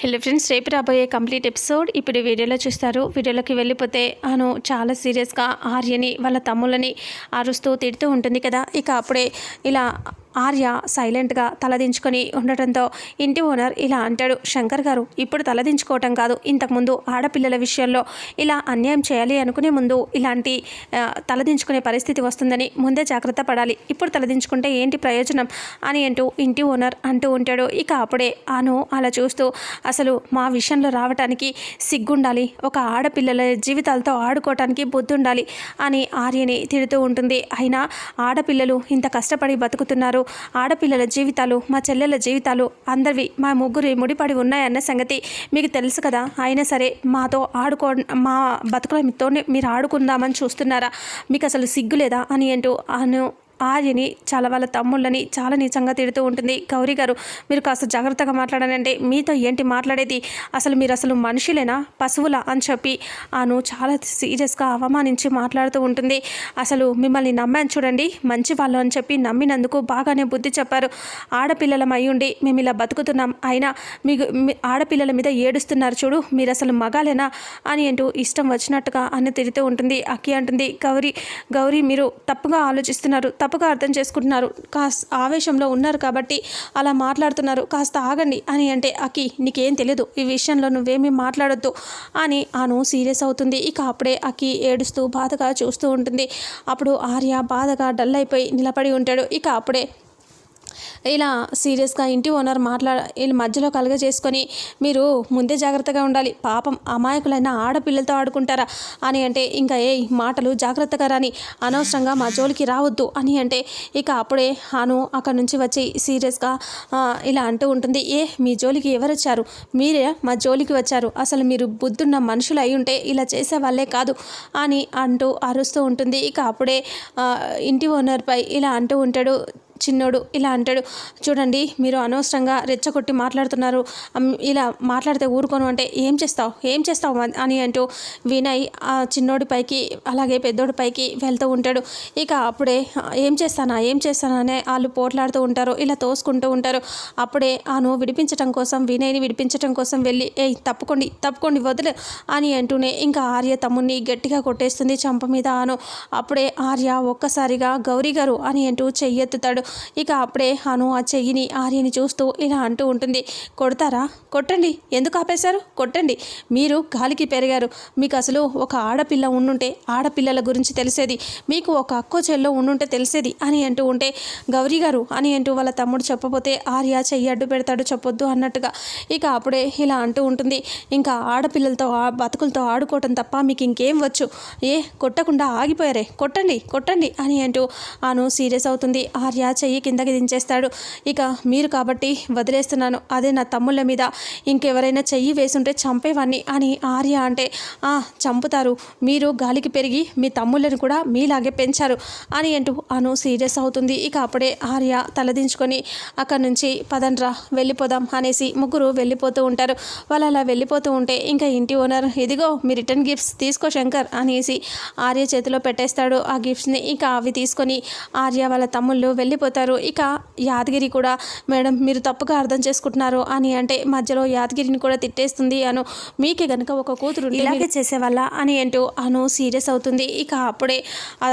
Hello friends రేపు రాబోయే complete episode ఇప్పుడు వీడియోలో చూస్తారు. వీడియోలోకి వెళ్ళిపోతే అను చాలా సీరియస్గా ఆర్యని వాళ్ళ తమ్ముళ్ళని అరుస్తూ తిడుతూ ఉంటుంది కదా. ఇక అప్పుడే ఇలా ఆర్య సైలెంట్గా తలదించుకొని ఉండటంతో ఇంటి ఓనర్ ఇలా అంటాడు శంకర్ గారు ఇప్పుడు తలదించుకోవటం కాదు. ఇంతకుముందు ఆడపిల్లల విషయంలో ఇలా అన్యాయం చేయాలి అనుకునే ముందు ఇలాంటి తలదించుకునే పరిస్థితి వస్తుందని ముందే జాగ్రత్త పడాలి. ఇప్పుడు తలదించుకుంటే ఏంటి ప్రయోజనం? అని అంటూ ఇంటి ఓనర్ అంటూ ఉంటాడు. ఇక అప్పుడే అను అలా చూస్తూ అసలు మా విషయంలో రావటానికి సిగ్గుండాలి. ఒక ఆడపిల్లల జీవితాలతో ఆడుకోవటానికి బుద్ధుండాలి అని ఆర్యని తిడుతూ ఉంటుంది. అయినా ఆడపిల్లలు ఇంత కష్టపడి బతుకుతున్నారు. ఆడపిల్లల జీవితాలు మా చెల్లెల జీవితాలు అందరివి మా ముగ్గురి ముడిపడి ఉన్నాయన్న సంగతి మీకు తెలుసు కదా. అయినా సరే మాతో ఆడుకో మా బతుకులతో మీరు ఆడుకుందామని చూస్తున్నారా? మీకు అసలు సిగ్గు లేదా అని అంటూ అను ఆర్యని చాలా వాళ్ళ తమ్ముళ్ళని చాలా నీచంగా తిడుతూ ఉంటుంది. గౌరీ గారు మీరు కాస్త జాగ్రత్తగా మాట్లాడానంటే మీతో ఏంటి మాట్లాడేది? అసలు మీరు అసలు మనుషులేనా? పశువులా? అని చెప్పి ఆను చాలా సీరియస్గా అవమానించి మాట్లాడుతూ ఉంటుంది. అసలు మిమ్మల్ని నమ్మాను చూడండి. మంచి వాళ్ళు అని చెప్పి నమ్మినందుకు బాగానే బుద్ధి చెప్పారు. ఆడపిల్లలం అయ్యుండి మేము ఇలా బతుకుతున్నాం. అయినా మీకు మీ ఆడపిల్లల మీద ఏడుస్తున్నారు చూడు. మీరు అసలు మగాలేనా అని అంటూ ఇష్టం వచ్చినట్టుగా అని తిడుతూ ఉంటుంది. అక్కి అంటుంది గౌరీ గౌరీ మీరు తప్పుగా ఆలోచిస్తున్నారు. తప్పుగా అర్థం చేసుకుంటున్నారు. కాస్త ఆవేశంలో ఉన్నారు కాబట్టి అలా మాట్లాడుతున్నారు. కాస్త ఆగండి అని అంటే అకి నీకేం తెలియదు ఈ విషయంలో నువ్వేమీ మాట్లాడొద్దు అని అను సీరియస్ అవుతుంది. ఇక అప్పుడే అకి ఏడుస్తూ బాధగా చూస్తూ ఉంటుంది. అప్పుడు ఆర్య బాధగా డల్ అయిపోయి నిలబడి ఉంటాడు. ఇక అప్పుడే ఇలా సీరియస్గా ఇంటి ఓనర్ మాట్లా వీళ్ళు మధ్యలో కలుగ చేసుకొని మీరు ముందే జాగ్రత్తగా ఉండాలి. పాపం అమాయకులైన ఆడపిల్లలతో ఆడుకుంటారా? అని అంటే ఇంకా ఏ మాటలు జాగ్రత్తగా రాని అనవసరంగా మా జోలికి రావద్దు అని అంటే ఇక అప్పుడే అను అక్కడ నుంచి వచ్చి సీరియస్గా ఇలా అంటూ ఉంటుంది. ఏ మీ జోలికి ఎవరు వచ్చారు మీరే మా జోలికి వచ్చారు. అసలు మీరు బుద్ధున్న మనుషులు అయి ఉంటే ఇలా చేసే వాళ్ళే కాదు అని అంటూ అరుస్తూ ఉంటుంది. ఇక అప్పుడే ఇంటి ఓనర్పై ఇలా అంటూ ఉంటాడు. చిన్నోడు ఇలా అంటాడు చూడండి మీరు అనవసరంగా రెచ్చగొట్టి మాట్లాడుతున్నారు. ఇలా మాట్లాడితే ఊరుకోను అంటే ఏం చేస్తావు? ఏం చేస్తావు అని అంటూ వినయ్ ఆ చిన్నోడి పైకి అలాగే పెద్దోడి పైకి వెళ్తూ ఉంటాడు. ఇక అప్పుడే ఏం చేస్తానా? ఏం చేస్తానా? అనే వాళ్ళు పోట్లాడుతూ ఉంటారు ఇలా తోసుకుంటూ ఉంటారు. అప్పుడే ఆను విడిపించటం కోసం వినయ్ని విడిపించటం కోసం వెళ్ళి ఏయ్ తప్పుకోండి తప్పుకోండి వదిలే అని అంటూనే ఇంకా ఆర్య తమ్ముడిని గట్టిగా కొట్టేస్తుంది చంప మీద ఆను అప్పుడే ఆర్య ఒక్కసారిగా గౌరీ గారు అని అంటూ చెయ్యెత్తుతాడు. ఇక అప్పుడే అను ఆ చెయ్యిని ఆర్యని చూస్తూ ఇలా అంటూ ఉంటుంది. కొడతారా? కొట్టండి. ఎందుకు ఆపేశారు? కొట్టండి. మీరు గాలికి పెరిగారు. మీకు అసలు ఒక ఆడపిల్ల ఉండుంటే ఆడపిల్లల గురించి తెలిసేది. మీకు ఒక అక్కో చెల్లో ఉండుంటే తెలిసేది అని అంటూ ఉంటే గౌరీ గారు అని అంటూ వాళ్ళ తమ్ముడు చెప్పబోతే ఆర్య చెయ్యి అడ్డు పెడతాడు చెప్పొద్దు అన్నట్టుగా. ఇక అప్పుడే ఇలా అంటూ ఉంటుంది. ఇంకా ఆడపిల్లలతో ఆ బతుకులతో ఆడుకోవటం తప్ప మీకు ఇంకేం వచ్చు? ఏ కొట్టకుండా ఆగిపోయారే. కొట్టండి. కొట్టండి అని అంటూ ఆను సీరియస్ అవుతుంది. ఆర్య చెయ్యి కిందకి దించేస్తాడు. ఇక మీరు కాబట్టి వదిలేస్తున్నాను. అదే నా తమ్ముళ్ళ మీద. ఇంకెవరైనా చెయ్యి వేసుంటే చంపేవాడిని అని ఆర్య అంటే "ఆ, చంపుతారు. మీరు గాలికి పెరిగి మీ తమ్ముళ్ళని కూడా మీలాగే పెంచారు అని అంటూ అను సీరియస్ అవుతుంది. ఇక అప్పుడే ఆర్య తలదించుకొని అక్కడి నుంచి పదండ్రా వెళ్ళిపోదాం అనేసి ముగ్గురు వెళ్ళిపోతూ ఉంటారు. వాళ్ళు అలా వెళ్ళిపోతూ ఉంటే ఇంకా ఇంటి ఓనర్ ఇదిగో మీ రిటర్న్ గిఫ్ట్స్ తీసుకో శంకర్ అనేసి ఆర్య చేతిలో పెట్టేస్తాడు ఆ గిఫ్ట్స్ని. ఇంకా అవి తీసుకొని ఆర్య వాళ్ళ తమ్ముళ్ళు వెళ్ళిపోతారు ఇక యాదగిరి కూడా మేడం మీరు తప్పుగా అర్థం చేసుకుంటున్నారు అని అంటే మధ్యలో యాదగిరిని కూడా తిట్టేస్తుంది అను. మీకే గనక ఒక కూతురు ఇలాగే చేసేవాళ్ళ? అని అంటూ అను సీరియస్ అవుతుంది. ఇక అప్పుడే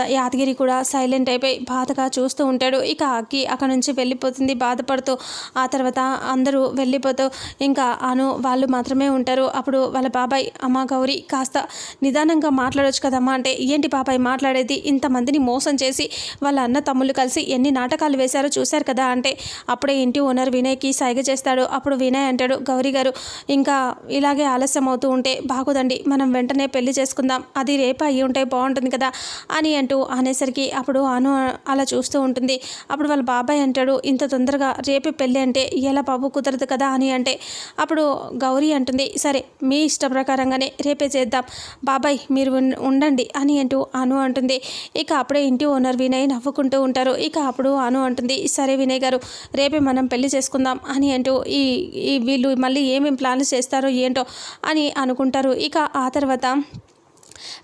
యాదగిరి కూడా సైలెంట్ అయిపోయి బాధగా చూస్తూ ఉంటాడు. ఇక అక్కి అక్కడ నుంచి వెళ్ళిపోతుంది బాధపడుతూ. ఆ తర్వాత అందరూ వెళ్ళిపోతూ ఇంకా అను వాళ్ళు మాత్రమే ఉంటారు. అప్పుడు వాళ్ళ బాబాయ్ అమ్మ గౌరీ కాస్త నిదానంగా మాట్లాడొచ్చు కదమ్మా. అంటే ఏంటి బాబాయ్ మాట్లాడేది? ఇంతమందిని మోసం చేసి వాళ్ళ అన్న తమ్ముళ్ళు కలిసి ఎన్ని నాటకాలు వేశారో చూశారు కదా. అంటే అప్పుడే ఇంటి ఓనర్ వినయ్కి సైగ చేస్తాడు. అప్పుడు వినయ్ అంటాడు గౌరీ గారు ఇంకా ఇలాగే ఆలస్యం అవుతూ ఉంటే బాగుదండి. మనం వెంటనే పెళ్ళి చేసుకుందాం. అది రేపు అయ్యి ఉంటే బాగుంటుంది కదా అని అంటూ అనేసరికి అప్పుడు అను అలా చూస్తూ ఉంటుంది. అప్పుడు వాళ్ళ బాబాయ్ అంటాడు ఇంత తొందరగా రేపే పెళ్ళి అంటే ఎలా బాబు కుదరదు కదా అని అంటే అప్పుడు గౌరీ అంటుంది సరే మీ ఇష్ట ప్రకారంగానే రేపే చేద్దాం. బాబాయ్ మీరు ఉండండి అని అంటూ అను అంటుంది. ఇక అప్పుడే ఇంటి ఓనర్ వినయ్ నవ్వుకుంటూ ఉంటారు. ఇక అప్పుడు అను అంటుంది. సరే వినయ్ గారు రేపే మనం పెళ్ళి చేసుకుందాం అని అంటూ ఈ ఈ వీళ్ళు మళ్ళీ ఏమేమి ప్లాన్లు చేస్తారో ఏంటో అని అనుకుంటారు. ఇక ఆ తర్వాత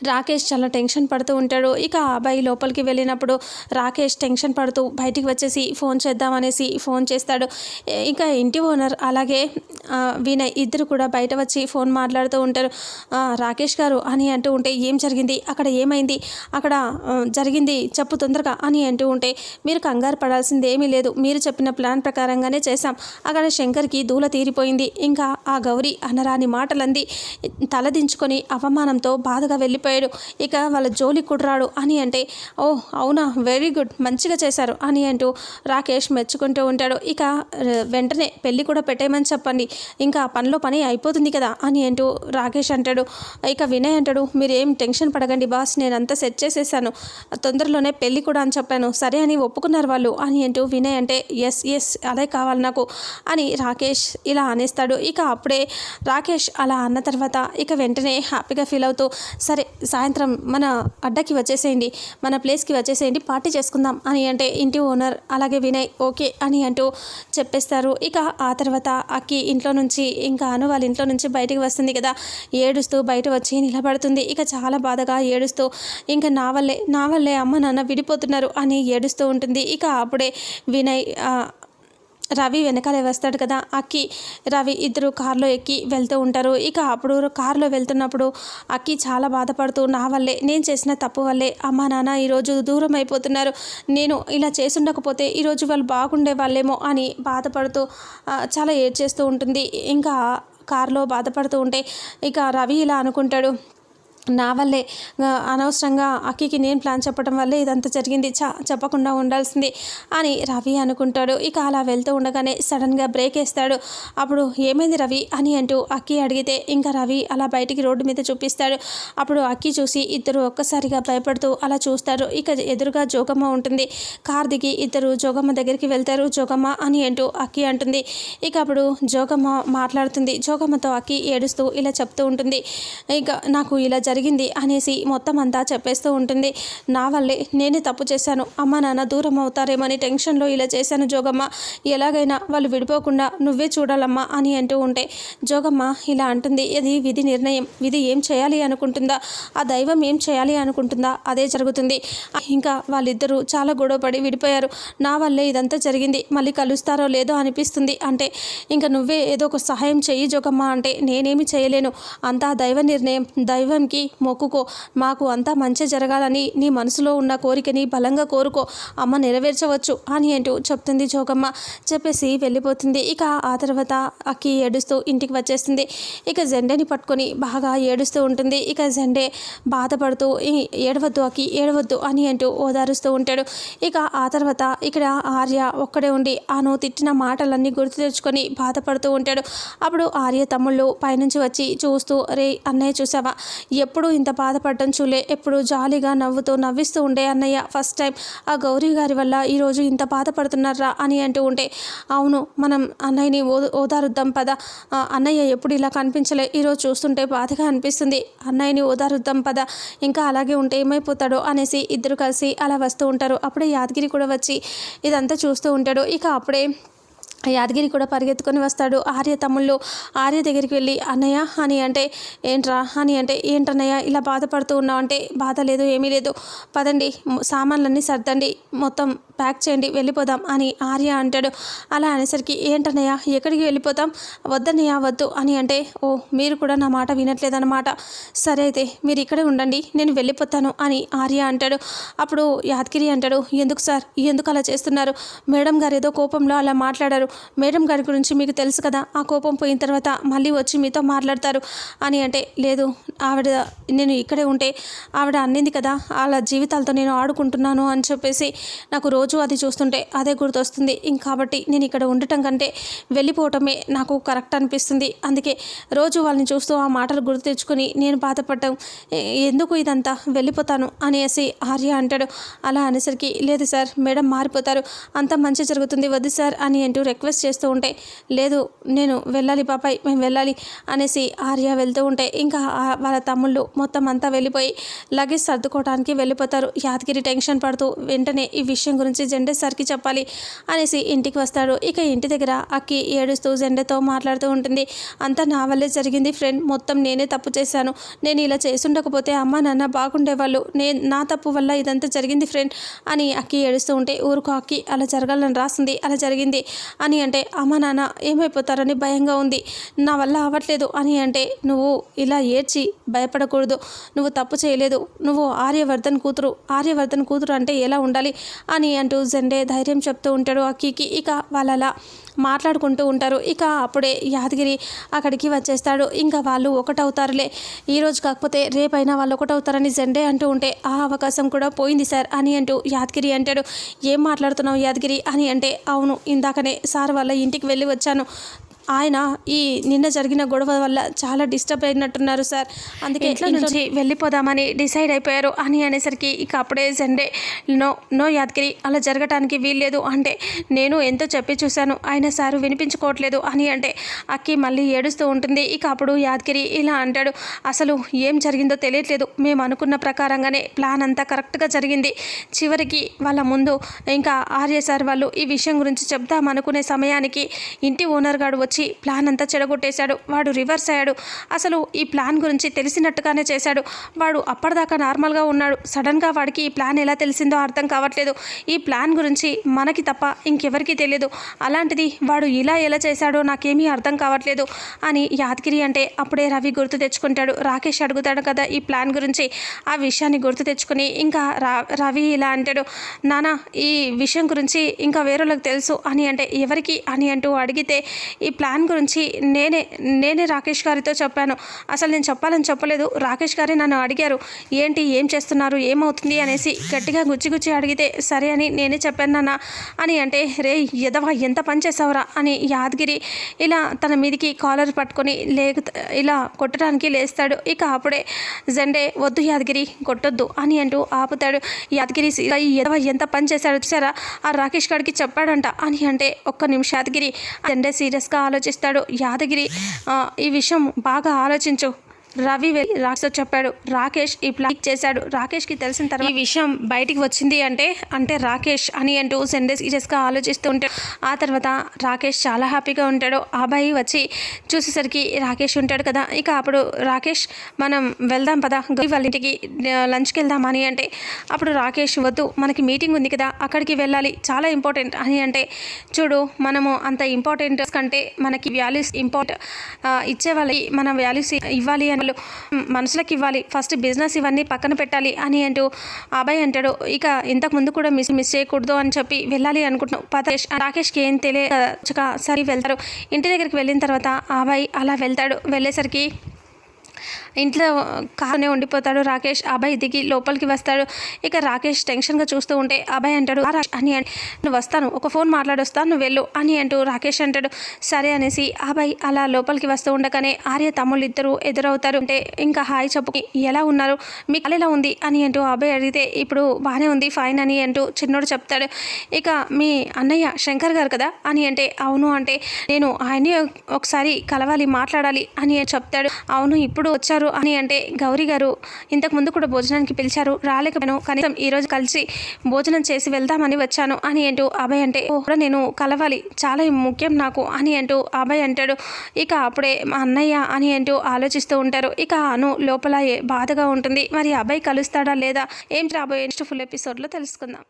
రాకేష్ చాలా టెన్షన్ పడుతూ ఉంటాడు. ఇక ఆ అబ్బాయి లోపలికి వెళ్ళినప్పుడు రాకేష్ టెన్షన్ పడుతూ బయటికి వచ్చేసి ఫోన్ చేద్దామనేసి ఫోన్ చేస్తాడు. ఇంకా ఇంటి ఓనర్ అలాగే వినయ్ ఇద్దరు కూడా బయట వచ్చి ఫోన్ మాట్లాడుతూ ఉంటారు. రాకేష్ గారు అని అంటూ ఉంటే ఏం జరిగింది? అక్కడ ఏమైంది? అక్కడ జరిగింది చెప్పు తొందరగా అని అంటూ ఉంటే మీరు కంగారు పడాల్సింది ఏమీ లేదు. మీరు చెప్పిన ప్లాన్ ప్రకారంగానే చేశాం. అక్కడ శంకర్కి దూల తీరిపోయింది. ఇంకా ఆ గౌరీ అనరాని మాటలంది తలదించుకొని అవమానంతో బాధగా వెళ్ళిపోయాడు. ఇక వాళ్ళ జోలి కుట్రాడు అని అంటే ఓ అవునా వెరీ గుడ్ మంచిగా చేశారు అని అంటూ రాకేష్ మెచ్చుకుంటూ ఉంటాడు. ఇక వెంటనే పెళ్ళి కూడా పెట్టేయమని చెప్పండి. ఇంకా పనిలో పని అయిపోతుంది కదా అని అంటూ రాకేష్ అంటాడు. ఇక వినయ్ అంటాడు మీరు ఏం టెన్షన్ పడకండి బాస్ నేను అంతా సెట్ చేసేసాను. తొందరలోనే పెళ్ళి కూడా అని చెప్పాను. సరే అని ఒప్పుకున్నారు వాళ్ళు అని అంటూ వినయ్ అంటే ఎస్ ఎస్ అదే కావాలి నాకు అని రాకేష్ ఇలా అనేస్తాడు. ఇక అప్పుడే రాకేష్ అలా అన్న తర్వాత ఇక వెంటనే హ్యాపీగా ఫీల్ అవుతూ సరే సాయంత్రం మన అడ్డకి వచ్చేసేయండి మన ప్లేస్కి వచ్చేసేయండి పార్టీ చేసుకుందాం అని అంటే ఇంటి ఓనర్ అలాగే వినయ్ ఓకే అని అంటూ చెప్పేస్తారు. ఇక ఆ తర్వాత అక్కి ఇంట్లో నుంచి ఇంకా అను వాళ్ళ ఇంట్లో నుంచి బయటికి వస్తుంది కదా ఏడుస్తూ బయట వచ్చి నిలబడుతుంది. ఇక చాలా బాధగా ఏడుస్తూ ఇంకా నా వల్లే నా వల్లే అమ్మ నాన్న విడిపోతున్నారు అని ఏడుస్తూ ఉంటుంది. ఇక అప్పుడే వినయ్ రవి వెనకాలే వస్తాడు కదా అక్కి రవి ఇద్దరు కారులో ఎక్కి వెళ్తూ ఉంటారు. ఇక అప్పుడు కారులో వెళ్తున్నప్పుడు అక్కి చాలా బాధపడుతూ నా వల్లే నేను చేసిన తప్పు వల్లే అమ్మా నాన్న ఈరోజు దూరం అయిపోతున్నారు. నేను ఇలా చేసుండకపోతే ఈరోజు వాళ్ళు బాగుండే వాళ్ళేమో అని బాధపడుతూ చాలా చాలా ఏడ్చేస్తూ ఉంటుంది. ఇంకా కారులో బాధపడుతూ ఉంటే ఇక రవి ఇలా అనుకుంటాడు నా వల్లే అనవసరంగా అక్కికి నేను ప్లాన్ చెప్పడం వల్లే ఇదంతా జరిగింది. చ చెప్పకుండా ఉండాల్సింది అని రవి అనుకుంటాడు. ఇక అలా వెళ్తూ ఉండగానే సడన్గా బ్రేక్ వేస్తాడు. అప్పుడు ఏమైంది రవి అని అంటూ అక్కి అడిగితే ఇంకా రవి అలా బయటికి రోడ్డు మీద చూపిస్తాడు. అప్పుడు అక్కి చూసి ఇద్దరు ఒక్కసారిగా భయపడుతూ అలా చూస్తారు. ఇక ఎదురుగా జోగమ్మ ఉంటుంది. కార్ దిగి ఇద్దరు జోగమ్మ దగ్గరికి వెళ్తారు. జోగమ్మ అని అంటూ అక్కి అంటుంది. ఇక అప్పుడు జోగమ్మ మాట్లాడుతుంది. జోగమ్మతో అక్కి ఏడుస్తూ ఇలా చెప్తూ ఉంటుంది. ఇక నాకు ఇలా జరిగింది అనేసి మొత్తం అంతా చెప్పేస్తూ ఉంటుంది. నా వల్లే నేనే తప్పు చేశాను. అమ్మ నాన్న దూరం అవుతారేమని టెన్షన్లో ఇలా చేశాను జోగమ్మ. ఎలాగైనా వాళ్ళు విడిపోకుండా నువ్వే చూడాలమ్మా అని అంటూ ఉంటే జోగమ్మ ఇలా అంటుంది. ఇది విధి నిర్ణయం. విధి ఏం చేయాలి అనుకుంటుందా? ఆ దైవం ఏం చేయాలి అనుకుంటుందా? అదే జరుగుతుంది. ఇంకా వాళ్ళిద్దరూ చాలా గొడవపడి విడిపోయారు. నా వల్లే ఇదంతా జరిగింది. మళ్ళీ కలుస్తారో లేదో అనిపిస్తుంది. అంటే ఇంకా నువ్వే ఏదో ఒక సహాయం చెయ్యి జోగమ్మ. అంటే నేనేమి చేయలేను. అంతా దైవ నిర్ణయం. దైవంకి మొక్కుకో. మాకు అంతా మంచి జరగాలని నీ మనసులో ఉన్న కోరికని బలంగా కోరుకో. అమ్మ నెరవేర్చవచ్చు. అని అంటూ చెప్తుంది జోగమ్మ. చెప్పేసి వెళ్ళిపోతుంది. ఇక ఆ తర్వాత అక్కి ఏడుస్తూ ఇంటికి వచ్చేస్తుంది. ఇక జెండేని పట్టుకొని బాగా ఏడుస్తూ ఉంటుంది. ఇక జెండే బాధపడుతూ ఏడవద్దు అక్కి ఏడవద్దు అని అంటూ ఓదారుస్తూ ఉంటాడు. ఇక ఆ తర్వాత ఇక్కడ ఆర్య ఒక్కడే ఉండి ఆను తిట్టిన మాటలన్నీ గుర్తు తెచ్చుకొని బాధపడుతూ ఉంటాడు. అప్పుడు ఆర్య తమ్ముళ్ళు పైనుంచి వచ్చి చూస్తూ రే అన్నయ్య చూసావా? ఎప్పుడు ఇంత బాధపడటం చూలే. ఎప్పుడు జాలీగా నవ్వుతూ నవ్విస్తూ ఉండే అన్నయ్య ఫస్ట్ టైం ఆ గౌరీ గారి వల్ల ఈరోజు ఇంత బాధపడుతున్నారా? అని అంటూ ఉంటే అవును మనం అన్నయ్యని ఓ ఓదారుద్దాం పద. అన్నయ్య ఎప్పుడు ఇలా కనిపించలే. ఈరోజు చూస్తుంటే బాధగా అనిపిస్తుంది. అన్నయ్యని ఓదారుద్దాం పద. ఇంకా అలాగే ఉంటే ఏమైపోతాడో? అనేసి ఇద్దరు కలిసి అలా వస్తూ ఉంటారు. అప్పుడే యాదగిరి కూడా వచ్చి ఇదంతా చూస్తూ ఉంటాడు. ఇక అప్పుడే యాదగిరి కూడా పరిగెత్తుకొని వస్తాడు. ఆర్య తమ్ముళ్ళు ఆర్య దగ్గరికి వెళ్ళి అన్నయ్య అని అంటే ఏంట్రా? అని అంటే ఏంటన్నయ్య? ఇలా బాధపడుతూ ఉన్నావు అంటే బాధ లేదు ఏమీ లేదు. పదండి సామాన్లన్నీ సర్దండి. మొత్తం ప్యాక్ చేయండి వెళ్ళిపోదాం అని ఆర్య అంటాడు. అలా అనేసరికి ఏంటన్నయ్య ఎక్కడికి వెళ్ళిపోతాం? వద్దన్నయ్య వద్దు అని అంటే ఓ మీరు కూడా నా మాట వినట్లేదన్నమాట. సరే అయితే మీరు ఇక్కడే ఉండండి నేను వెళ్ళిపోతాను అని ఆర్య అంటాడు. అప్పుడు యాదగిరి అంటాడు ఎందుకు సార్ ఎందుకు అలా చేస్తున్నారు? మేడం గారు ఏదో కోపంలో అలా మాట్లాడారు. మేడం గారి గురించి మీకు తెలుసు కదా ఆ కోపం పోయిన తర్వాత మళ్ళీ వచ్చి మీతో మాట్లాడతారు అని అంటే లేదు ఆవిడ నేను ఇక్కడే ఉంటే ఆవిడ అన్నింది కదా వాళ్ళ జీవితాలతో నేను ఆడుకుంటున్నాను అని చెప్పేసి నాకు రోజు రోజు అది చూస్తుంటే అదే గుర్తొస్తుంది. ఇంకాబట్టి నేను ఇక్కడ ఉండటం కంటే వెళ్ళిపోవటమే నాకు కరెక్ట్ అనిపిస్తుంది. అందుకే రోజు వాళ్ళని చూస్తూ ఆ మాటలు గుర్తు తెచ్చుకొని నేను బాధపడ్డం ఎందుకు ఇదంతా వెళ్ళిపోతాను? అనేసి ఆర్య అంటాడు. అలా అనేసరికి లేదు సార్ మేడం మారిపోతారు. అంత మంచి జరుగుతుంది వద్దు సార్ అని అంటూ రిక్వెస్ట్ చేస్తూ ఉంటే లేదు నేను వెళ్ళాలి పాపాయ్ మేము వెళ్ళాలి అనేసి ఆర్య వెళ్తూ ఉంటే ఇంకా వాళ్ళ తమ్ముళ్ళు మొత్తం అంతా వెళ్ళిపోయి లగేజ్ సర్దుకోవడానికి వెళ్ళిపోతారు. యాదగిరి టెన్షన్ పడుతూ వెంటనే ఈ విషయం గురించి వచ్చి జెండే సార్కి చెప్పాలి అనేసి ఇంటికి వస్తాడు. ఇక ఇంటి దగ్గర అక్కి ఏడుస్తూ జెండతో మాట్లాడుతూ ఉంటుంది. అంతా నా వల్లే జరిగింది ఫ్రెండ్. మొత్తం నేనే తప్పు చేశాను. నేను ఇలా చేసుండకపోతే అమ్మ నాన్న బాగుండేవాళ్ళు. నేను నా తప్పు వల్ల ఇదంతా జరిగింది ఫ్రెండ్ అని అక్కి ఏడుస్తూ ఉంటే ఊరుకో అక్కి అలా జరగాలని రాసింది. అలా జరిగింది అని అంటే అమ్మ నాన్న ఏమైపోతారని భయంగా ఉంది. నా వల్ల అవ్వట్లేదు అని అంటే నువ్వు ఇలా ఏడ్చి భయపడకూడదు. నువ్వు తప్పు చేయలేదు. నువ్వు ఆర్యవర్ధన్ కూతురు. ఆర్యవర్ధన్ కూతురు అంటే ఎలా ఉండాలి అని అంటూ జెండే ధైర్యం చెప్తూ ఉంటాడు అక్కీకి. ఇక వాళ్ళలా మాట్లాడుకుంటూ ఉంటారు. ఇక అప్పుడే యాదగిరి అక్కడికి వచ్చేస్తాడు. ఇంకా వాళ్ళు ఒకటవుతారులే. ఈరోజు కాకపోతే రేపైనా వాళ్ళు ఒకటవుతారని జెండే అంటూ ఉంటే ఆ అవకాశం కూడా పోయింది సార్ అని అంటూ యాదగిరి అంటాడు. ఏం మాట్లాడుతున్నావు యాదగిరి? అని అంటే అవును ఇందాకనే సార్ వాళ్ళ ఇంటికి వెళ్ళి వచ్చాను. ఆయన ఈ నిన్న జరిగిన గొడవ వల్ల చాలా డిస్టర్బ్ అయినట్టున్నారు సార్. అందుకే ఇంట్లో నుంచి వెళ్ళిపోదామని డిసైడ్ అయిపోయారు. అని అనేసరికి ఇక అప్పుడే సండే నో నో యాదగిరి అలా జరగటానికి వీల్లేదు అంటే నేను ఎంతో చెప్పి చూశాను. ఆయన సారు వినిపించుకోవట్లేదు అని అంటే అక్కి మళ్ళీ ఏడుస్తూ ఉంటుంది. ఇక అప్పుడు యాదగిరి ఇలా అంటాడు అసలు ఏం జరిగిందో తెలియట్లేదు. మేము అనుకున్న ప్రకారంగానే ప్లాన్ అంతా కరెక్ట్గా జరిగింది. చివరికి వాళ్ళ ముందు ఇంకా ఆర్య సార్ వాళ్ళు ఈ విషయం గురించి చెప్దామనుకునే సమయానికి ఇంటి ఓనర్ గారు వచ్చి ప్లాన్ అంతా చెడగొట్టేశాడు. వాడు రివర్స్ అయ్యాడు. అసలు ఈ ప్లాన్ గురించి తెలిసినట్టుగానే చేశాడు. వాడు అప్పటిదాకా నార్మల్గా ఉన్నాడు. సడన్గా వాడికి ఈ ప్లాన్ ఎలా తెలిసిందో అర్థం కావట్లేదు. ఈ ప్లాన్ గురించి మనకి తప్ప ఇంకెవరికీ తెలియదు అలాంటిది వాడు ఇలా ఎలా చేశాడో నాకేమీ అర్థం కావట్లేదు అని యాదగిరి అంటే అప్పుడే రవి గుర్తు తెచ్చుకుంటాడు. రాకేష్ అడుగుతాడు కదా ఈ ప్లాన్ గురించి. ఆ విషయాన్ని గుర్తు తెచ్చుకుని ఇంకా రా రవి ఇలా అంటాడు. నానా ఈ విషయం గురించి ఇంకా వేరేళ్ళకి తెలుసు. అని అంటే ఎవరికి? అని అంటూ అడిగితే ఈ ప్లాన్ గురించి నేనే నేనే రాకేష్ గారితో చెప్పాను. అసలు నేను చెప్పాలని చెప్పలేదు. రాకేష్ గారే నన్ను అడిగారు ఏంటి ఏం చేస్తున్నారు ఏమవుతుంది? అనేసి గట్టిగా గుచ్చి గుచ్చి అడిగితే సరే అని నేనే చెప్పాను నాన్న. అని అంటే రే ఎదవా ఎంత పని చేసావురా? అని యాదగిరి ఇలా తన మీదికి కాలర్ పట్టుకొని లేక ఇలా కొట్టడానికి లేస్తాడు. ఇక అప్పుడే జెండే వద్దు యాదగిరి కొట్టొద్దు అని అంటూ ఆపుతాడు. యాదగిరి ఇలా ఈ ఎదవ ఎంత పని చేశాడు చూసారా? ఆ రాకేష్ గారికి చెప్పాడంట అని అంటే ఒక్క నిమిషం యాదగిరి జెండే సీరియస్గా ఆలోచిస్తాడు యాదగిరి ఈ విషయం బాగా ఆలోచించు. రవి వెళ్ళి రాకేష్తో చెప్పాడు రాకేష్ ఈ ప్లాన్ చేశాడు. రాకేష్కి తెలిసిన తర్వాత ఈ విషయం బయటికి వచ్చింది అంటే అంటే రాకేష్ అని అంటూ సెండెస్ సీరియస్గా ఆలోచిస్తూ ఉంటాడు ఆ తర్వాత రాకేష్ చాలా హ్యాపీగా ఉంటాడు. ఆ అబ్బాయి వచ్చి చూసేసరికి రాకేష్ ఉంటాడు కదా. ఇక అప్పుడు రాకేష్ మనం వెళ్దాం పదా. గౌరీ వాళ్ళ ఇంటికి లంచ్కి వెళ్దాం అని అంటే అప్పుడు రాకేష్ వద్దు మనకి మీటింగ్ ఉంది కదా అక్కడికి వెళ్ళాలి. చాలా ఇంపార్టెంట్ అని అంటే చూడు మనము అంత ఇంపార్టెంట్ కంటే మనకి వాల్యూస్ ఇంపార్ట్ ఇచ్చే వాళ్ళకి మన వాల్యూస్ ఇవ్వాలి అని ప్రేమలు మనుషులకు ఇవ్వాలి ఫస్ట్ బిజినెస్ ఇవన్నీ పక్కన పెట్టాలి అని అంటూ అబ్బాయి అంటాడు. ఇక ఇంతకు ముందు కూడా మిస్ మిస్ చేయకూడదు అని చెప్పి వెళ్ళాలి అనుకుంటున్నాం. పతేష్ రాకేష్కి ఏం తెలియక సరి వెళ్తారు. ఇంటి దగ్గరికి వెళ్ళిన తర్వాత ఆ అబ్బాయి అలా వెళ్తాడు. వెళ్ళేసరికి ఇంట్లో కారునే ఉండిపోతాడు రాకేష్. అభయ్ దిగి లోపలికి వస్తాడు. ఇక రాకేష్ టెన్షన్గా చూస్తూ ఉంటే అభయ్ అంటాడు అని అని నువ్వు వస్తాను. ఒక ఫోన్ మాట్లాడొస్తాను నువ్వు వెళ్ళు అని అంటూ రాకేష్ అంటాడు. సరే అనేసి అభయ్ అలా లోపలికి వస్తూ ఉండగానే ఆర్య తమ్ముళ్ళు ఇద్దరు ఎదురవుతారు. అంటే ఇంకా హాయ్ చెప్పు ఎలా ఉన్నారు? మీకు కళ ఎలా ఉంది? అని అంటూ అభయ్ అడిగితే ఇప్పుడు బాగానే ఉంది ఫైన్ అని అంటూ చిన్నోడు చెప్తాడు. ఇక మీ అన్నయ్య శంకర్ గారు కదా? అని అంటే అవును అంటే నేను ఆయన్ని ఒకసారి కలవాలి మాట్లాడాలి అని చెప్తాడు. అవును ఇప్పుడు వచ్చారు. అని అంటే గౌరీ గారు ఇంతకు ముందు కూడా భోజనానికి పిలిచారు రాలేకపోయాను. కనీసం ఈరోజు కలిసి భోజనం చేసి వెళ్దామని వచ్చాను అని అంటూ అభయ్ అంటే "ఓ, కూడా నేను కలవాలి. చాలా ముఖ్యం నాకు అని అంటూ అభయ్ అంటాడు. ఇక అప్పుడే మా అన్నయ్య అని అంటూ ఆలోచిస్తూ ఉంటారు. ఇక అను లోపల ఏ- బాధగా ఉంటుంది. మరి అభయ్ కలుస్తాడా లేదా? ఏం రాబోయే నెక్స్ట్ ఫుల్ ఎపిసోడ్లో తెలుసుకుందాం.